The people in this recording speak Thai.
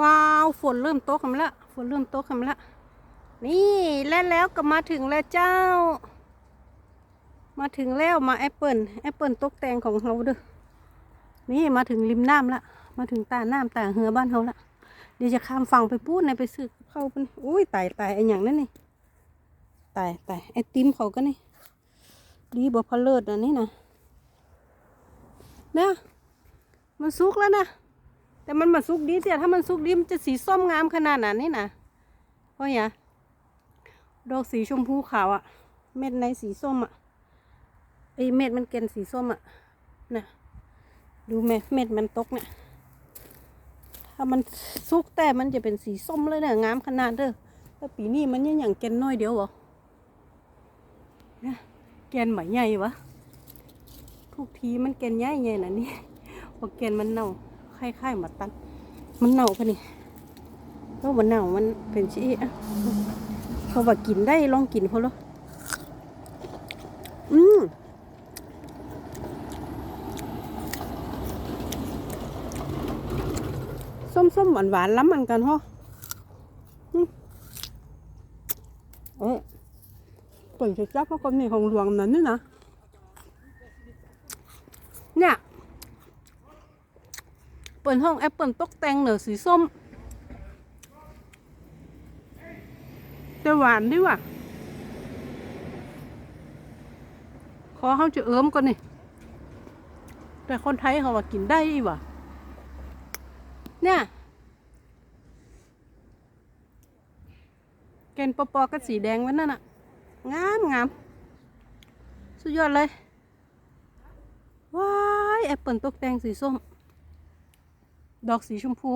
ว้าวฝนเริ่มตกกันละฝนเริ่มตกกันละนี่และแล้วก็มาถึงแล้วเจ้า มาถึงแล้วมาแอปเปิลแอปเปิลตกแต่งของเราเด้อนี่มาถึงริมน้ำละมาถึงตาน้ำตาเหือบ้านเขาละเดี๋ยวจะข้ามฝั่งไปพูดในไปซื้อเข้าไปนี่อุ้ยตายตายไอ้อย่างนั้นนี่ตายตายไอติมเขาก็นี่ดีบ่พอเลิศอันนี้นะเนี่ยมันสุกแล้วนะ แต่มันมาสุกดีเสียถ้ามันสุกดีมันจะสีส้มงามขนาดนั้นนี่นะเพราะอย่าดอกสีชมพูขาวอะเม็ดในสีส้มอะไอเม็ดมันเกนสีส้มอะนะดูเม็ดเม็ดมันตกเนี่ยถ้ามันสุกแต่มันจะเป็นสีส้มเลยเนี่ยงามขนาดเด้อแต่ปีนี้มันยังอย่างเกนน้อยเดียวเหรอเนี่ยเกนใหม่ใหญ่วะทุกทีมันเกนใหญ่ใหญ่นะนี่พอเกนมันเน่า คล้ายๆหมาตัน มันเน่าปะนี่ก็มันเน่ามันเป็นชี้อะเขาว่ากินได้ลองกินเขาหรออืมส้มๆหวานๆล้ำมันกันเหรออืมเออเปิดจะจับเพราะคนนี้ของหลวงนั้นนี่นะเนี่ย ปิดห้องแอปเปิลตกแต่งเหนือสีส้ม แต่หวานดีว่ะขอเขาจะเอิมก่อนนี่ แต่คนไทยเขาว่ากินได้อีว่ะ เนี่ยแกนปอปอกับสีแดงไว้นั่นน่ะ งามงามสุดยอดเลย ว้ายแอปเปิลตกแต่งสีส้ม ดอกสีชมพู